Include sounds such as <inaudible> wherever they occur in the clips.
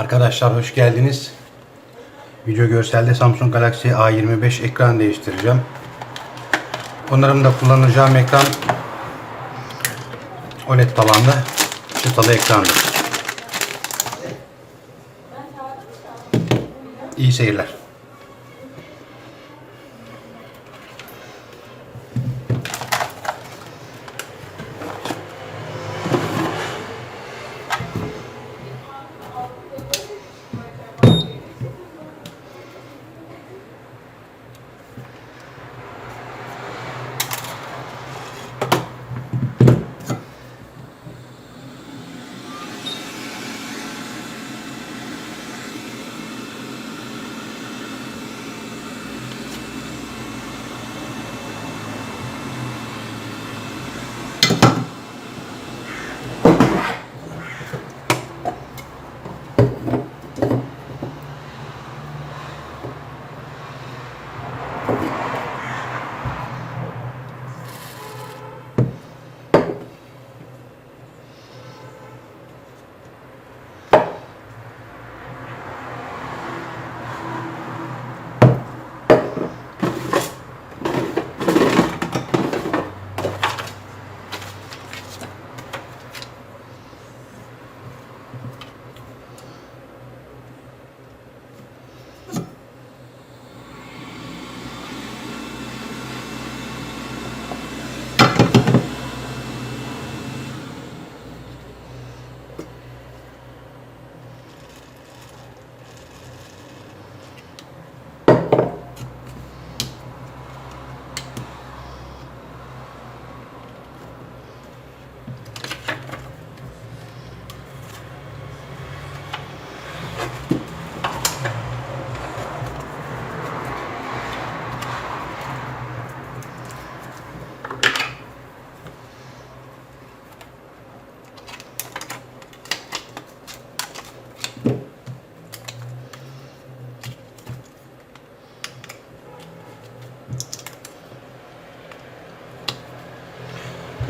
Arkadaşlar hoş geldiniz. Video görselde Samsung Galaxy A25 ekran değiştireceğim. Onlarım kullanacağım ekran OLED tabanlı çıtalı ekrandır. İyi seyirler.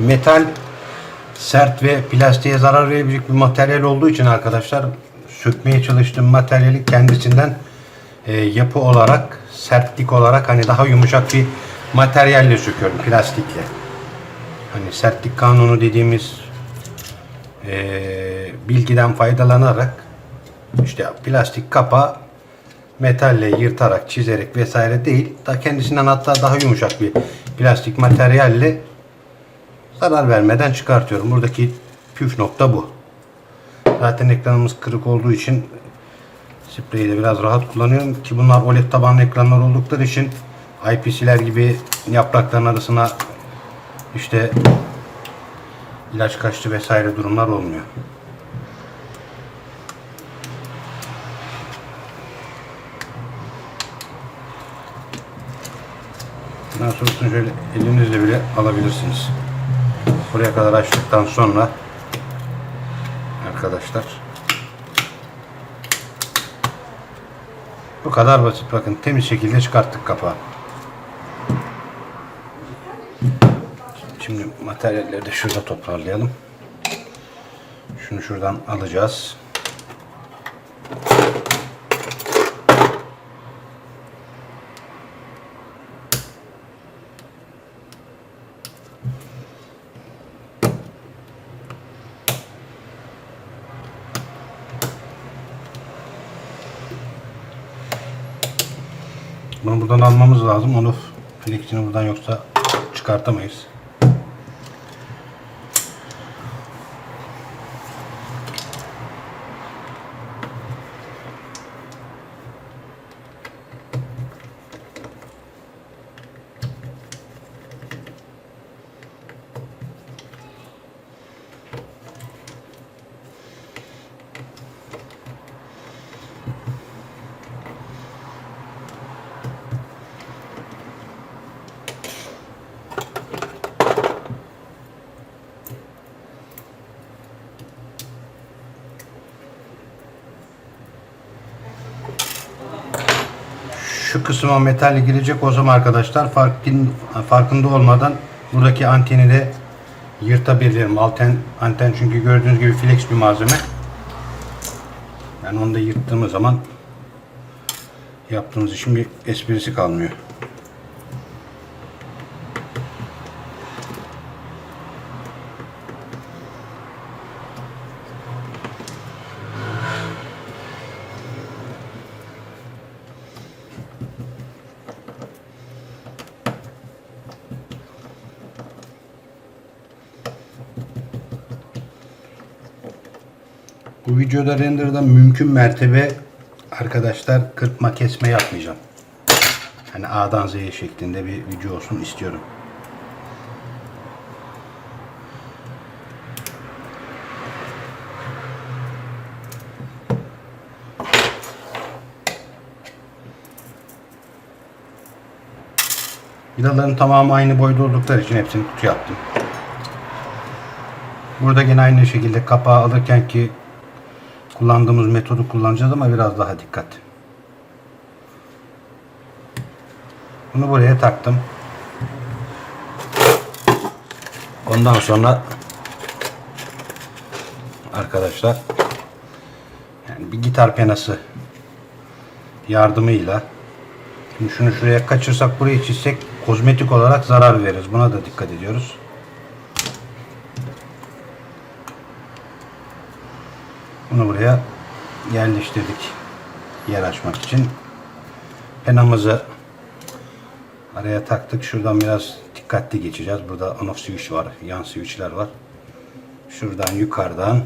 Metal sert ve plastiğe zarar verebilecek bir materyal olduğu için arkadaşlar sökmeye çalıştığım materyali kendisinden e, yapı olarak, sertlik olarak hani daha yumuşak bir materyalle söküyorum plastikle. Hani sertlik kanunu dediğimiz e, bilgiden faydalanarak işte plastik kapağı metalle yırtarak, çizerek vesaire değil, da kendisinden hatta daha yumuşak bir plastik materyalle zarar vermeden çıkartıyorum. Buradaki püf nokta bu. Zaten ekranımız kırık olduğu için spreyi de biraz rahat kullanıyorum ki bunlar OLED tabanlı ekranlar oldukları için IPC'ler gibi yaprakların arasına işte ilaç kaçtı vesaire durumlar olmuyor. Nasıl olsun şöyle elinizle bile alabilirsiniz. Buraya kadar açtıktan sonra arkadaşlar bu kadar basit bakın temiz şekilde çıkarttık kapağı. Şimdi materyalleri de şurada toparlayalım. Şunu şuradan alacağız. Bunu buradan almamız lazım. Onu flexini buradan yoksa çıkartamayız. Şu kısma metal girecek o zaman arkadaşlar farkın, farkında olmadan buradaki anteni de yırtabilirim. Anten, anten çünkü gördüğünüz gibi flex bir malzeme. Yani onu da yırttığımız zaman yaptığımız işin bir esprisi kalmıyor. Videoda renderda mümkün mertebe arkadaşlar kırpma kesme yapmayacağım. Hani A'dan Z'ye şeklinde bir video olsun istiyorum. Vidaların tamamı aynı boyda oldukları için hepsini kutu yaptım. Burada yine aynı şekilde kapağı alırken ki kullandığımız metodu kullanacağız ama biraz daha dikkat. Bunu buraya taktım. Ondan sonra arkadaşlar yani bir gitar penası yardımıyla şimdi şunu şuraya kaçırsak burayı çizsek kozmetik olarak zarar veririz. Buna da dikkat ediyoruz. Bunu buraya yerleştirdik. Yer açmak için. Penamızı araya taktık. Şuradan biraz dikkatli geçeceğiz. Burada on off switch var. Yan switchler var. Şuradan yukarıdan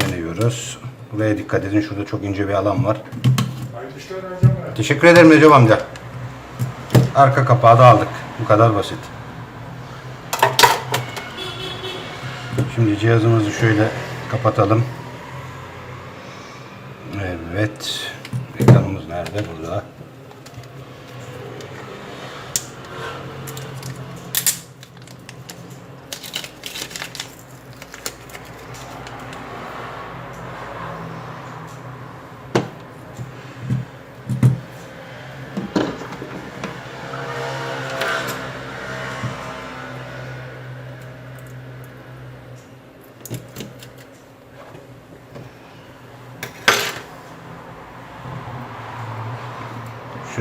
dönüyoruz. Buraya dikkat edin. Şurada çok ince bir alan var. Teşekkür ederim Recep amca. Arka kapağı da aldık. Bu kadar basit. Şimdi cihazımızı şöyle kapatalım. Evet. Ekranımız nerede? Burada.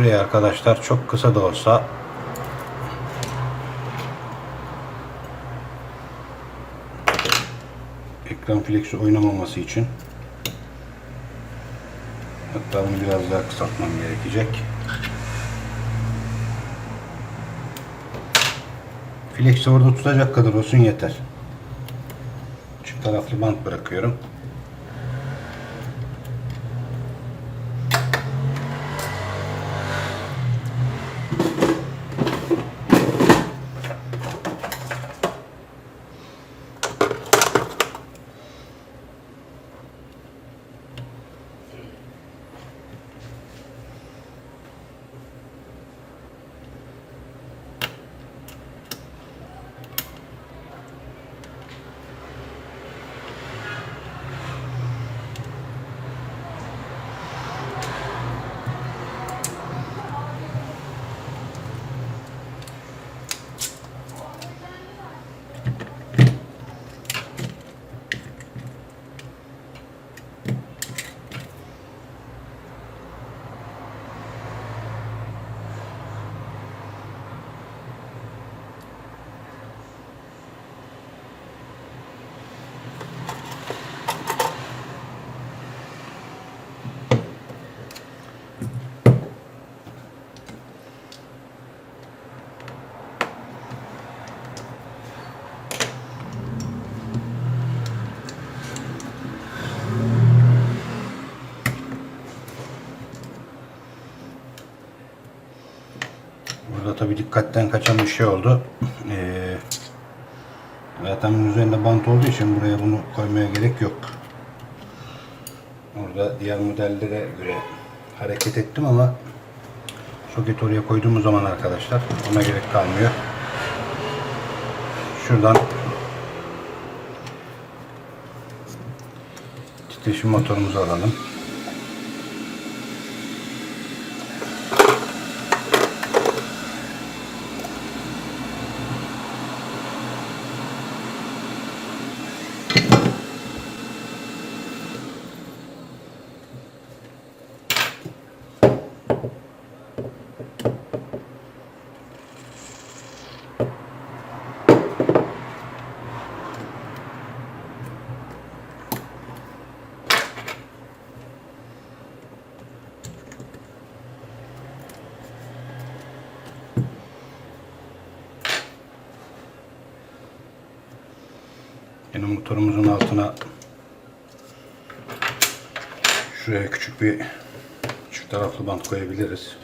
Şuraya arkadaşlar çok kısa da olsa ekran flexi oynamaması için hatta bunu biraz daha kısaltmam gerekecek. Flexi orada tutacak kadar olsun yeter. Çift taraflı bant bırakıyorum. Burada tabi dikkatten kaçan bir şey oldu. <clears throat> Ee, zaten üzerinde bant olduğu için buraya bunu koymaya gerek yok. Orada diğer modellere göre hareket ettim ama soketi oraya koyduğumuz zaman arkadaşlar ona gerek kalmıyor. Şuradan titreşim motorumuzu alalım. Yine motorumuzun altına şuraya küçük bir çift taraflı bant koyabiliriz.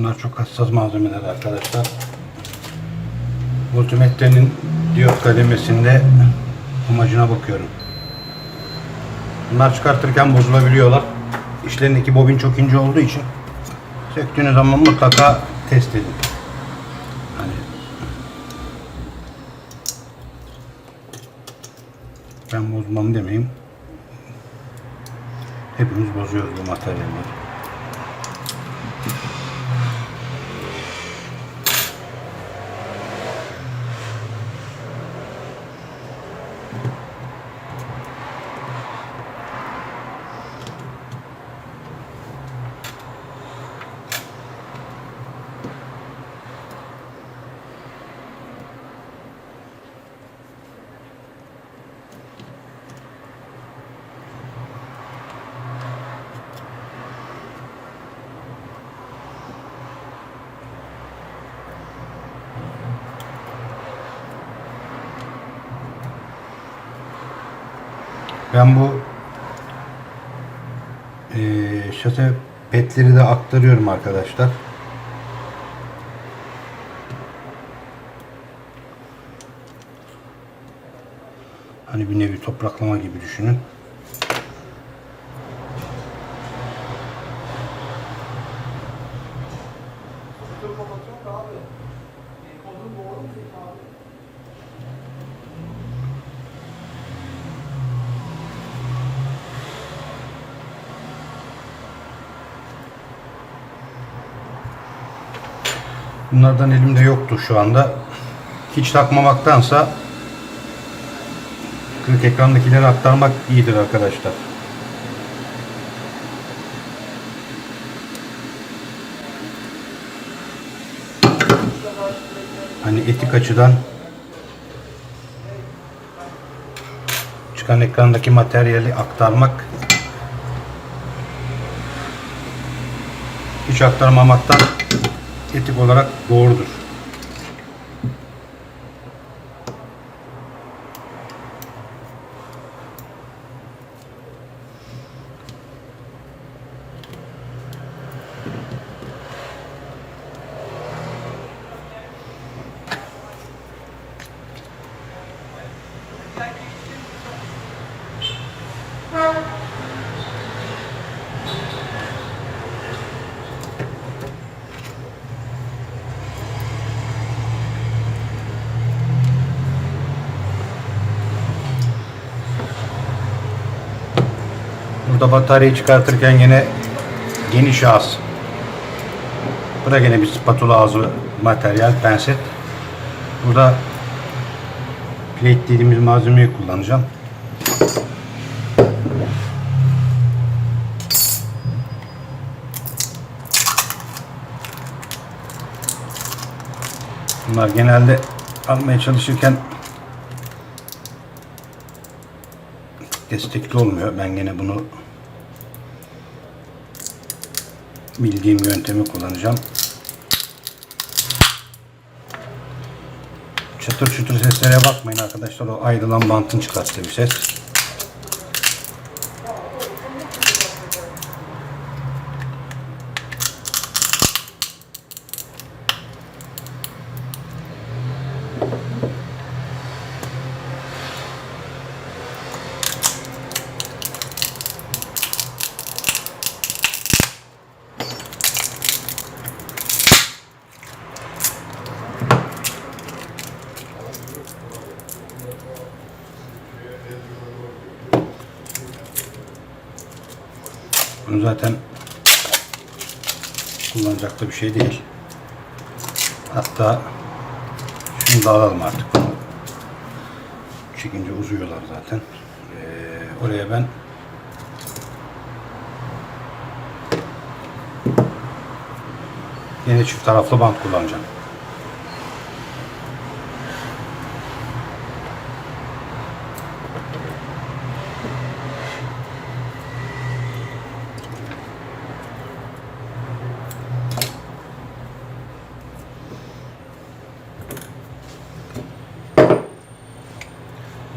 Bunlar çok hassas malzemeler arkadaşlar. Multimetrenin diyot kademesinde amacına bakıyorum. Bunlar çıkartırken bozulabiliyorlar. İçlerindeki bobin çok ince olduğu için söktüğünüz zaman mutlaka test edin. Hani ben bozmam demeyeyim. Hepimiz bozuyoruz bu materyalleri. Ben bu eee şase petleri de aktarıyorum arkadaşlar. Hani bir nevi topraklama gibi düşünün. Bunlardan elimde yoktu şu anda. Hiç takmamaktansa kırık ekrandakileri aktarmak iyidir arkadaşlar. Hani etik açıdan çıkan ekrandaki materyali aktarmak hiç aktarmamaktan etik olarak doğrudur. Burada bataryayı çıkartırken yine geniş ağız. Bu da yine bir spatula ağzı materyal, penset. Burada plate dediğimiz malzemeyi kullanacağım. Bunlar genelde almaya çalışırken destekli olmuyor. Ben gene bunu bildiğim yöntemi kullanacağım. Çıtır çıtır seslere bakmayın arkadaşlar. O ayrılan bantın çıkarttığı bir ses. Bunu zaten kullanacak da bir şey değil. Hatta şunu da alalım artık. Çekince uzuyorlar zaten. Ee, oraya ben yine çift taraflı bant kullanacağım.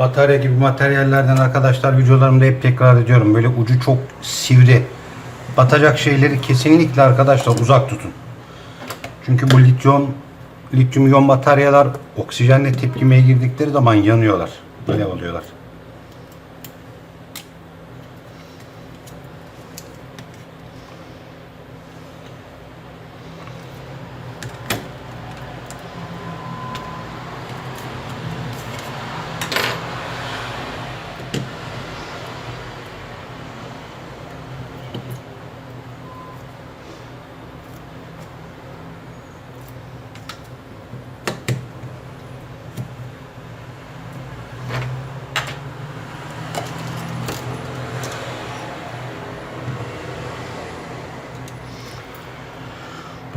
Batarya gibi materyallerden arkadaşlar videolarımda hep tekrar ediyorum. Böyle ucu çok sivri. Batacak şeyleri kesinlikle arkadaşlar uzak tutun. Çünkü bu lityum lityum iyon bataryalar oksijenle tepkimeye girdikleri zaman yanıyorlar. Böyle oluyorlar.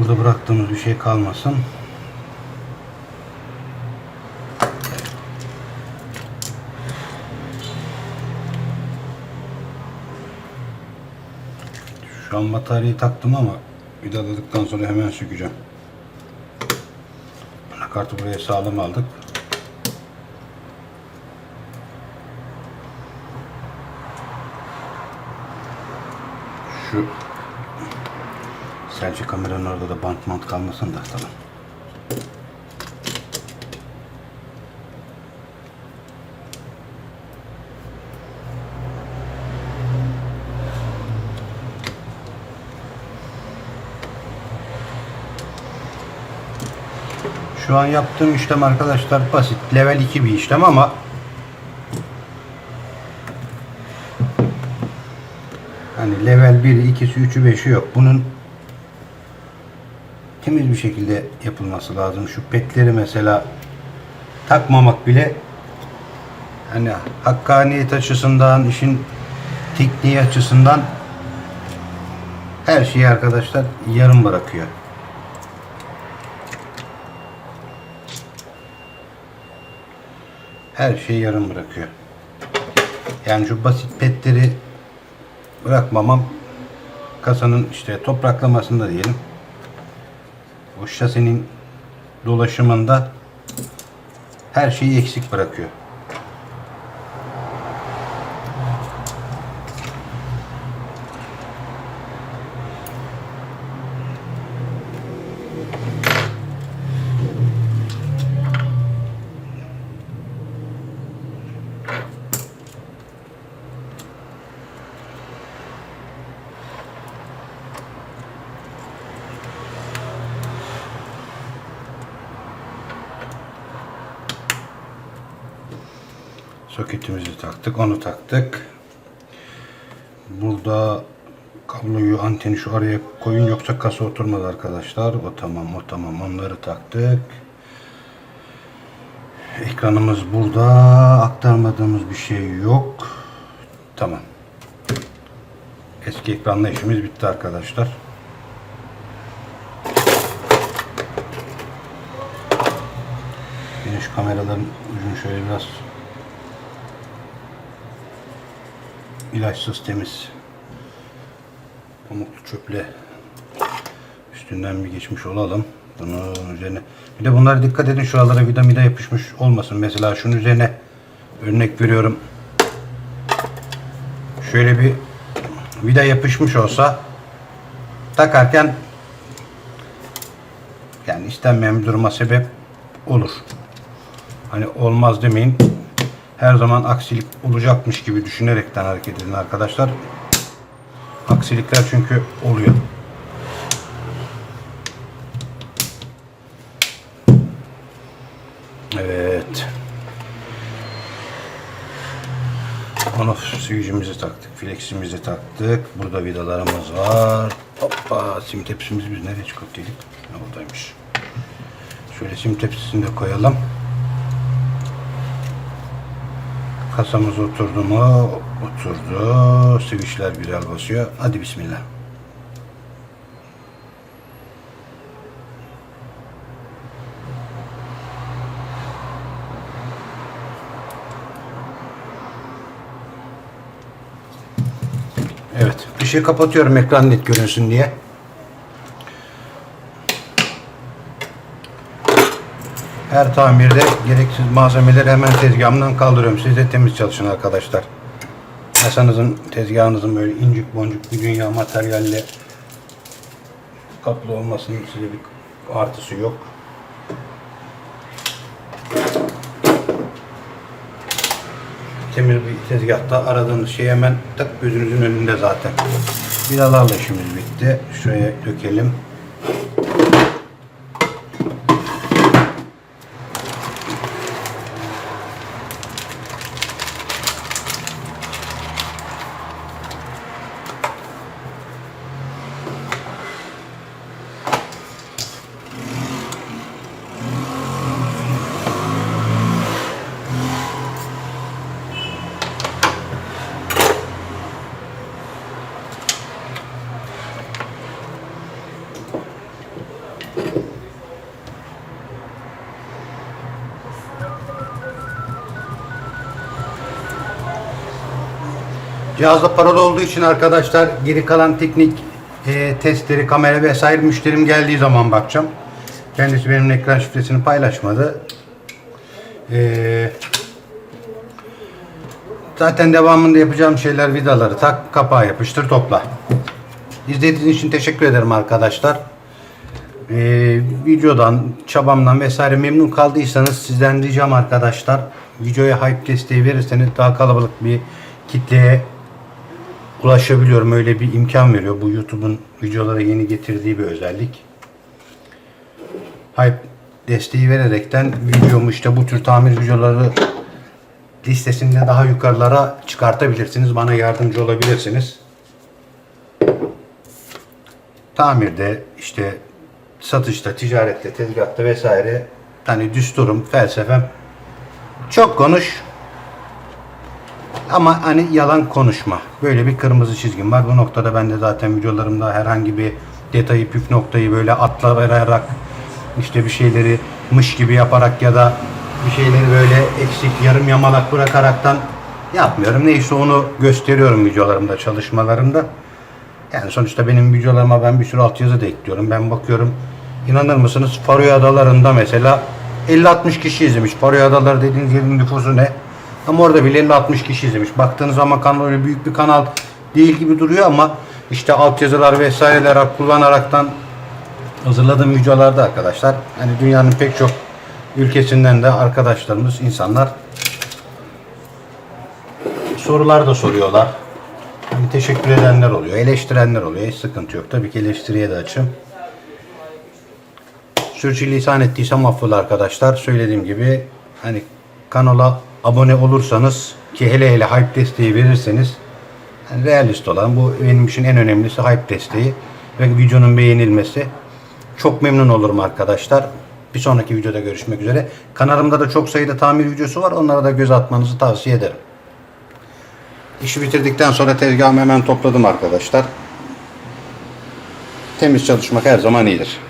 Burada bıraktığımız bir şey kalmasın. Şu an bataryayı taktım ama vidaladıktan sonra hemen sökeceğim. Anakartı buraya sağlam aldık. Şu Selfie kameranın orada da bant mant kalmasın da tamam. Şu an yaptığım işlem arkadaşlar basit. Level 2 bir işlem ama hani level 1'i, 2'si, 3'ü, 5'i yok. Bunun temiz bir şekilde yapılması lazım. Şu petleri mesela takmamak bile hani hakkaniyet açısından, işin tekniği açısından her şeyi arkadaşlar yarım bırakıyor. Her şeyi yarım bırakıyor. Yani şu basit petleri bırakmamam kasanın işte topraklamasında diyelim o şasinin dolaşımında her şeyi eksik bırakıyor. Soketimizi taktık, onu taktık. Burada kabloyu, anteni şu araya koyun yoksa kasa oturmadı arkadaşlar. O tamam, o tamam. Onları taktık. Ekranımız burada. Aktarmadığımız bir şey yok. Tamam. Eski ekranla işimiz bitti arkadaşlar. Yine şu kameraların ucunu şöyle biraz ilaçsız temiz pamuklu çöple üstünden bir geçmiş olalım. Bunun üzerine. Bir de bunlara dikkat edin şuralara vida yapışmış olmasın. Mesela şunun üzerine örnek veriyorum. Şöyle bir vida yapışmış olsa takarken yani istenmeyen bir duruma sebep olur. Hani olmaz demeyin. Her zaman aksilik olacakmış gibi düşünerekten hareket edin arkadaşlar. Aksilikler çünkü oluyor. Evet. Switch'imizi taktık, flex'imizi taktık. Burada vidalarımız var. Hoppa, sim tepsimiz biz nereye çıkarttıydık? Ha, Oradaymış. Şöyle sim tepsisini de koyalım. Kasamız oturdu mu? Oturdu. Switch'ler güzel basıyor. Hadi bismillah. Evet. Işığı kapatıyorum ekran net görünsün diye. Her tamirde gereksiz malzemeleri hemen tezgahımdan kaldırıyorum. Siz de temiz çalışın arkadaşlar. Masanızın, tezgahınızın böyle incik boncuk bir dünya materyalle kaplı olmasının size bir artısı yok. Temiz bir tezgahta aradığınız şey hemen tak gözünüzün önünde zaten. Vidalarla işimiz bitti. Şuraya dökelim. Cihazda paralı olduğu için arkadaşlar geri kalan teknik e, testleri, kamera vesaire müşterim geldiği zaman bakacağım. Kendisi benim ekran şifresini paylaşmadı. E, zaten devamında yapacağım şeyler vidaları tak, kapağı yapıştır, topla. İzlediğiniz için teşekkür ederim arkadaşlar. E, videodan, çabamdan vesaire memnun kaldıysanız sizden ricam arkadaşlar videoya hype desteği verirseniz daha kalabalık bir kitleye ulaşabiliyorum. Öyle bir imkan veriyor. Bu YouTube'un videolara yeni getirdiği bir özellik. Hype desteği vererekten videomu işte bu tür tamir videoları listesinde daha yukarılara çıkartabilirsiniz. Bana yardımcı olabilirsiniz. Tamirde işte satışta, ticarette, tezgahta vesaire hani düsturum, felsefem çok konuş, ama hani yalan konuşma. Böyle bir kırmızı çizgim var. Bu noktada ben de zaten videolarımda herhangi bir detayı, püf noktayı böyle atlararak işte bir şeyleri mış gibi yaparak ya da bir şeyleri böyle eksik, yarım yamalak bırakaraktan yapmıyorum. Neyse onu gösteriyorum videolarımda, çalışmalarımda. Yani sonuçta benim videolarıma ben bir sürü altyazı da ekliyorum. Ben bakıyorum inanır mısınız Faroe Adaları'nda mesela 50-60 kişi izlemiş. Faroe Adaları dediğiniz yerin nüfusu ne? Ama orada bile 50-60 kişi izlemiş. Baktığınız zaman kanal öyle büyük bir kanal değil gibi duruyor ama işte altyazılar vesaireler kullanaraktan hazırladığım videolarda arkadaşlar hani dünyanın pek çok ülkesinden de arkadaşlarımız, insanlar sorular da soruyorlar. Hani teşekkür edenler oluyor, eleştirenler oluyor. Hiç sıkıntı yok. Tabii ki eleştiriye de açım. Sürçülisan ettiysem affola arkadaşlar. Söylediğim gibi hani kanala abone olursanız ki hele hele hype desteği verirseniz yani realist olan bu benim için en önemlisi hype desteği ve videonun beğenilmesi. Çok memnun olurum arkadaşlar. Bir sonraki videoda görüşmek üzere. Kanalımda da çok sayıda tamir videosu var. Onlara da göz atmanızı tavsiye ederim. İşi bitirdikten sonra tezgahımı hemen topladım arkadaşlar. Temiz çalışmak her zaman iyidir.